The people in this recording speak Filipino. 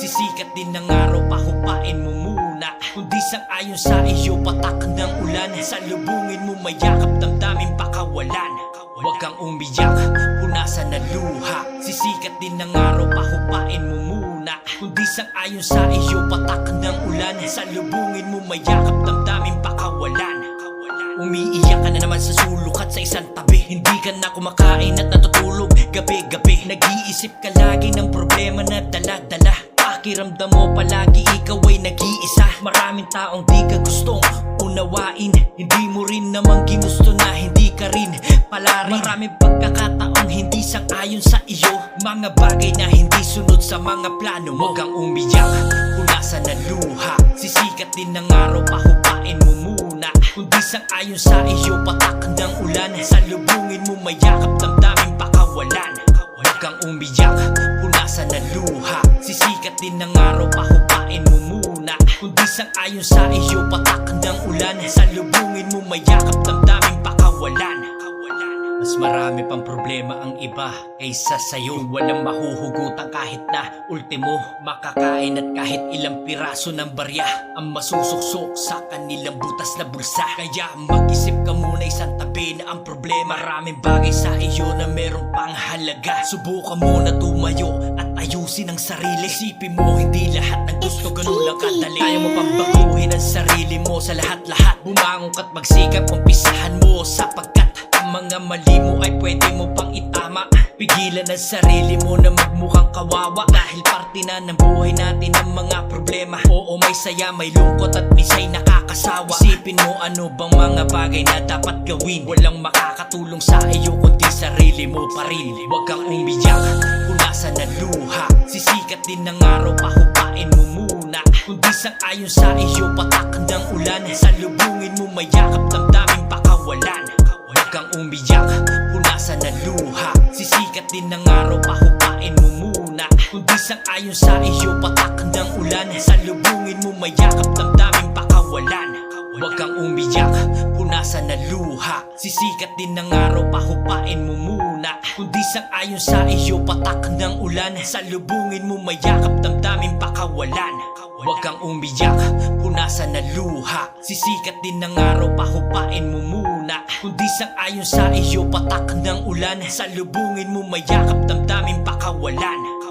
Sisikat din ng araw, pahupain mo muna. Kundi sang ayon sa iyo, patak ng ulan. Salubungin mo mayakap, damdamin pakawalan. Huwag kang umiyak, punasan na luha. Sisikat din ng araw, pahupain mo muna. Kundi sang ayon sa iyo, patak ng ulan. Salubungin mo mayakap, damdamin pakawalan. Umiiyak ka na naman sa sulok at sa isang tabi. Hindi ka na kumakain at natutulog Gabi-gabi. Nag-iisip ka lagi ng problema na dala-dala. Pakiramdam mo palagi ikaw ay nag-iisa. Maraming taong di ka gustong unawain. Hindi mo rin naman ginusto na hindi ka rin pala rin Maraming pagkakataong hindi sang-ayon sa iyo. Mga bagay na hindi sunod sa mga plano mo. Huwag kang umiyak, punasan na luha. Sisikat din ng araw, pahupain mo muna. Kundi sang-ayon sa iyo, patak ng ulan. Salubungin mo mayakap, kang umiyak, punasan na luha. Sisikat din ng araw, pahupain mo muna. Kundi sang-ayon sa iyo, patak ng ulan. Salubungin mo mayakap, damdamin pakawalan mas marami pang problema ang iba kaysa sa'yo. Walang mahuhugutan kahit na ultimo Makakain at kahit ilang piraso ng barya Ang masusuksok sa kanilang butas na bulsa. Kaya mag-isip ka muna isang tabi na ang problema. Maraming bagay sa iyo na merong pang halaga. Subukan muna tumayo at ayusin ang sarili. Isipin mo hindi lahat ng gusto ganun lang kadali. Kaya mo pang baguhin ang sarili mo sa lahat-lahat. Bumangon ka't magsikap, umpisahan mo sapagkat mga mali mo ay pwede mo pang itama. Pigilan ang sarili mo na magmukhang kawawa. Dahil parte na ng buhay natin ang mga problema. Oo may saya, may lungkot at misay nakakasawa. Isipin mo ano bang mga bagay na dapat gawin. Walang makakatulong sa iyo kundi sarili mo pa rin. Huwag kang umiyak, punasan na luha Sisikat din ng araw, pahupain mo muna. Kundi sang ayon sa iyo, patak Sisikat din ng araw, pahupain mo muna. Kundi sang ayon sa iyo, patak ng ulan. Salubungin mo mayakap, damdamin pakawalan. Huwag kang umiyak, punasan na luha. Sisikat din ng araw, pahupain mo muna. Kundi sang ayon sa iyo, patak ng ulan. Salubungin mo mayakap, damdamin pakawalan. Huwag kang umiyak, punasan na luha. Sisikat din ng araw, pahupain mo muna Kundi sang ayon sa iyo, patak ng ulan. Salubungin mo mayakap, damdamin pakawalan